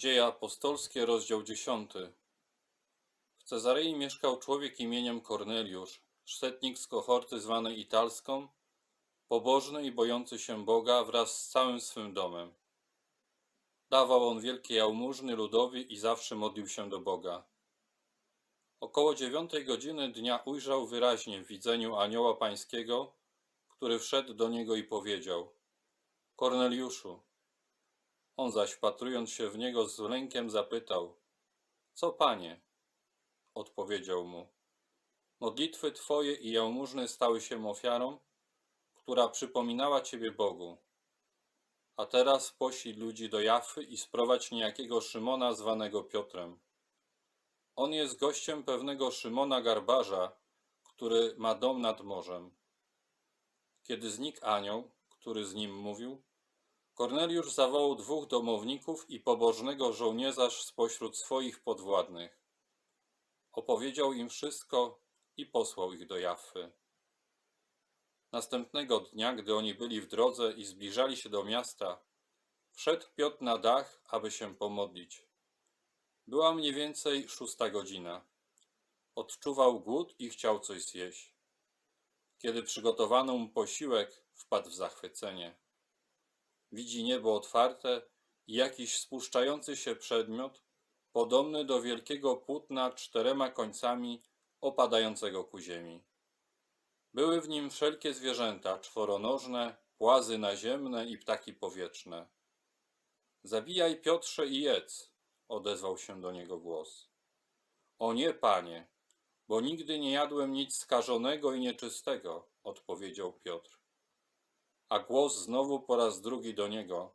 Dzieje apostolskie, rozdział 10. W Cezarei mieszkał człowiek imieniem Korneliusz, sztetnik z kohorty zwanej Italską, pobożny i bojący się Boga wraz z całym swym domem. Dawał on wielkie jałmużny ludowi i zawsze modlił się do Boga. Około dziewiątej godziny dnia ujrzał wyraźnie w widzeniu anioła pańskiego, który wszedł do niego i powiedział: Korneliuszu. On zaś, wpatrując się w niego z lękiem, zapytał: Co, panie? Odpowiedział mu: Modlitwy twoje i jałmużny stały się ofiarą, która przypominała ciebie Bogu. A teraz poślij ludzi do Jafy i sprowadź niejakiego Szymona zwanego Piotrem. On jest gościem pewnego Szymona Garbarza, który ma dom nad morzem. Kiedy znikł anioł, który z nim mówił, Korneliusz zawołał dwóch domowników i pobożnego żołnierza spośród swoich podwładnych. Opowiedział im wszystko i posłał ich do Jaffy. Następnego dnia, gdy oni byli w drodze i zbliżali się do miasta, wszedł Piotr na dach, aby się pomodlić. Była mniej więcej szósta godzina. Odczuwał głód i chciał coś zjeść. Kiedy przygotowano mu posiłek, wpadł w zachwycenie. Widzi niebo otwarte i jakiś spuszczający się przedmiot, podobny do wielkiego płótna czterema końcami opadającego ku ziemi. Były w nim wszelkie zwierzęta, czworonożne, płazy naziemne i ptaki powietrzne. Zabijaj Piotrze i jedz, odezwał się do niego głos. O nie, panie, bo nigdy nie jadłem nic skażonego i nieczystego, odpowiedział Piotr. A głos znowu po raz drugi do niego.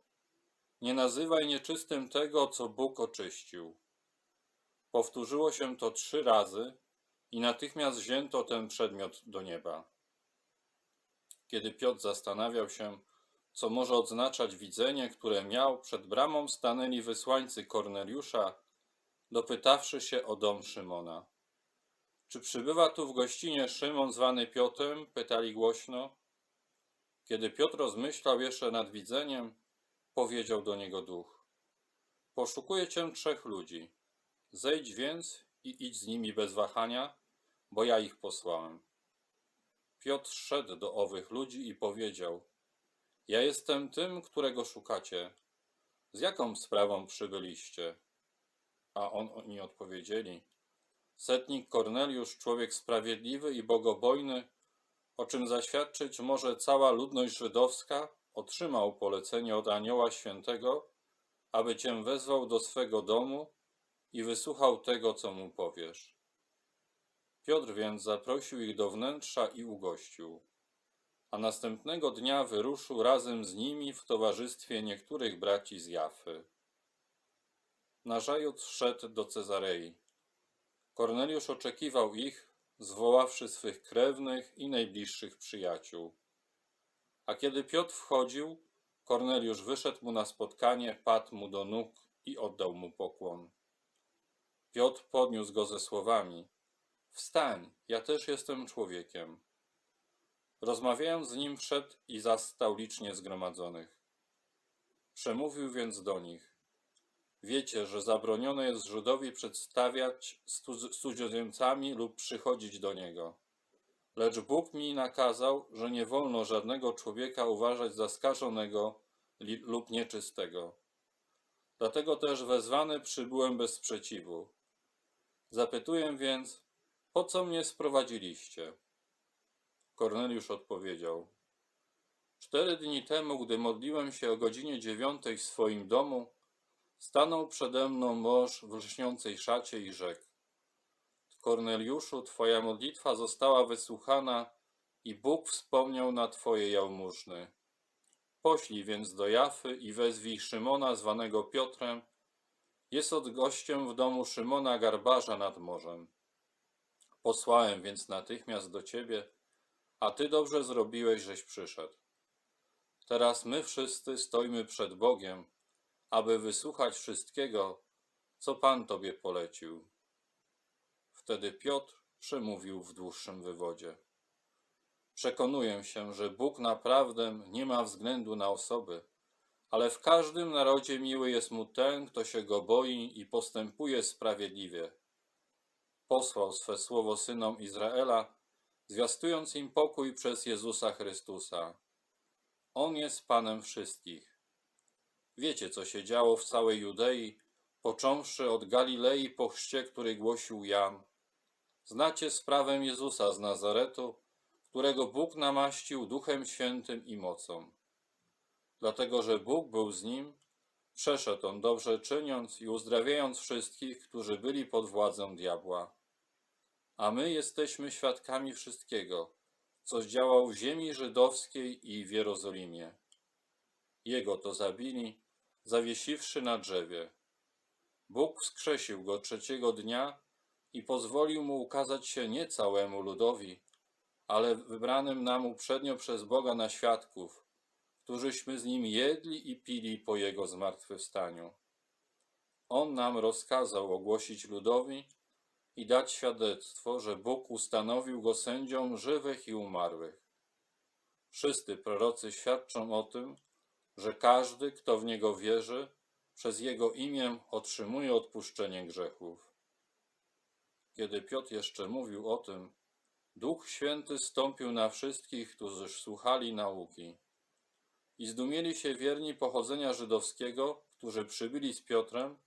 Nie nazywaj nieczystym tego, co Bóg oczyścił. Powtórzyło się to trzy razy i natychmiast wzięto ten przedmiot do nieba. Kiedy Piotr zastanawiał się, co może oznaczać widzenie, które miał, przed bramą stanęli wysłańcy Korneliusza, dopytawszy się o dom Szymona. Czy przybywa tu w gościnie Szymon zwany Piotrem? pytali głośno. Kiedy Piotr rozmyślał jeszcze nad widzeniem, powiedział do niego duch: Poszukuję cię trzech ludzi. Zejdź więc i idź z nimi bez wahania, bo ja ich posłałem. Piotr szedł do owych ludzi i powiedział: Ja jestem tym, którego szukacie. Z jaką sprawą przybyliście? A on, oni odpowiedzieli: Setnik Korneliusz, człowiek sprawiedliwy i bogobojny, o czym zaświadczyć może cała ludność żydowska, otrzymał polecenie od Anioła Świętego, aby cię wezwał do swego domu i wysłuchał tego, co mu powiesz. Piotr więc zaprosił ich do wnętrza i ugościł, a następnego dnia wyruszył razem z nimi w towarzystwie niektórych braci z Jafy. Nazajutrz szedł do Cezarei. Korneliusz oczekiwał ich, zwoławszy swych krewnych i najbliższych przyjaciół. A kiedy Piotr wchodził, Korneliusz wyszedł mu na spotkanie, padł mu do nóg i oddał mu pokłon. Piotr podniósł go ze słowami: Wstań, ja też jestem człowiekiem. Rozmawiając z nim, wszedł i zastał licznie zgromadzonych. Przemówił więc do nich: Wiecie, że zabronione jest Żydowi przedstawiać cudzoziemcami lub przychodzić do niego. Lecz Bóg mi nakazał, że nie wolno żadnego człowieka uważać za skażonego lub nieczystego. Dlatego też wezwany przybyłem bez sprzeciwu. Zapytuję więc, po co mnie sprowadziliście? Korneliusz odpowiedział: Cztery dni temu, gdy modliłem się o godzinie dziewiątej w swoim domu, stanął przede mną mąż w lśniącej szacie i rzekł: Korneliuszu, twoja modlitwa została wysłuchana i Bóg wspomniał na twoje jałmużny. Poślij więc do Jafy i wezwij Szymona zwanego Piotrem. Jest od gościem w domu Szymona Garbarza nad morzem. Posłałem więc natychmiast do ciebie, a ty dobrze zrobiłeś, żeś przyszedł. Teraz my wszyscy stoimy przed Bogiem, aby wysłuchać wszystkiego, co Pan tobie polecił. Wtedy Piotr przemówił w dłuższym wywodzie. Przekonuję się, że Bóg naprawdę nie ma względu na osoby, ale w każdym narodzie miły jest mu ten, kto się go boi i postępuje sprawiedliwie. Posłał swe słowo synom Izraela, zwiastując im pokój przez Jezusa Chrystusa. On jest Panem wszystkich. Wiecie, co się działo w całej Judei, począwszy od Galilei po chrzcie, który głosił Jan. Znacie sprawę Jezusa z Nazaretu, którego Bóg namaścił Duchem Świętym i mocą. Dlatego, że Bóg był z nim, przeszedł on dobrze czyniąc i uzdrawiając wszystkich, którzy byli pod władzą diabła. A my jesteśmy świadkami wszystkiego, co zdziałał w ziemi żydowskiej i w Jerozolimie. Jego to zabili, zawiesiwszy na drzewie. Bóg wskrzesił go trzeciego dnia i pozwolił mu ukazać się nie całemu ludowi, ale wybranym nam uprzednio przez Boga na świadków, którzyśmy z nim jedli i pili po jego zmartwychwstaniu. On nam rozkazał ogłosić ludowi i dać świadectwo, że Bóg ustanowił go sędzią żywych i umarłych. Wszyscy prorocy świadczą o tym, że każdy, kto w niego wierzy, przez jego imię otrzymuje odpuszczenie grzechów. Kiedy Piotr jeszcze mówił o tym, Duch Święty stąpił na wszystkich, którzy słuchali nauki. I zdumieli się wierni pochodzenia żydowskiego, którzy przybyli z Piotrem,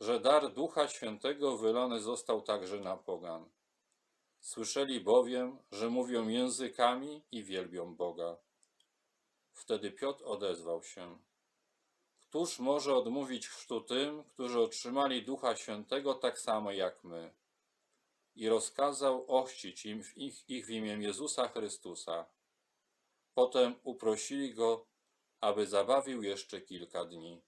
że dar Ducha Świętego wylany został także na pogan. Słyszeli bowiem, że mówią językami i wielbią Boga. Wtedy Piotr odezwał się. Któż może odmówić chrztu tym, którzy otrzymali Ducha Świętego tak samo jak my? I rozkazał ochrzcić im w ich, ich w imię Jezusa Chrystusa. Potem uprosili go, aby zabawił jeszcze kilka dni.